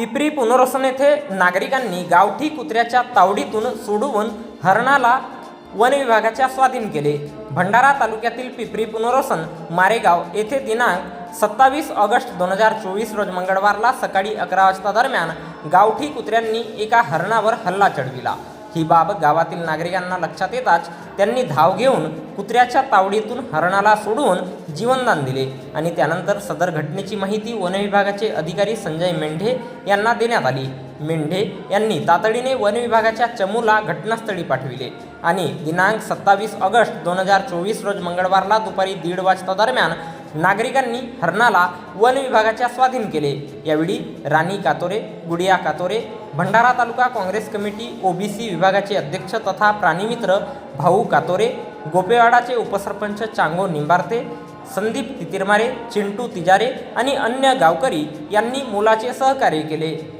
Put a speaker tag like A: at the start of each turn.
A: पिपरी पुनर्वसन येथे नागरिकांनी गावठी कुत्र्याच्या तावडीतून सोडवून हरणाला वन विभागाच्या स्वाधीन केले. भंडारा तालुक्यातील पिपरी पुनर्वसन मारेगाव येथे दिनांक सत्तावीस ऑगस्ट दोन हजार चोवीस रोज मंगळवारला सकाळी अकरा वाजता दरम्यान गावठी कुत्र्यांनी एका हरणावर हल्ला चढविला. ही बाब गावातील नागरिकांना लक्षात येताच त्यांनी धाव घेऊन कुत्र्याच्या तावडीतून हरणाला सोडून जीवनदान दिले आणि त्यानंतर सदर घटनेची माहिती वनविभागाचे अधिकारी संजय मेंढे यांना देण्यात आली. मेंढे यांनी तातडीने वनविभागाच्या चमूला घटनास्थळी पाठविले आणि दिनांक सत्तावीस ऑगस्ट दोन हजार चोवीस रोज मंगळवारला दुपारी दीड वाजता दरम्यान नागरिकांनी हरणाला वन विभागाच्या स्वाधीन केले. यावेळी राणी कातोरे गुडिया कातोरे भंडारा तालुका काँग्रेस कमिटी ओबीसी विभागाचे अध्यक्ष तथा प्राणीमित्र भाऊ कातोरे गोपेवाडाचे उपसरपंच चांगो निंबारते संदीप तितिरमारे चिंटू तिजारे आणि अन्य गावकरी यांनी मोलाचे सहकार्य केले.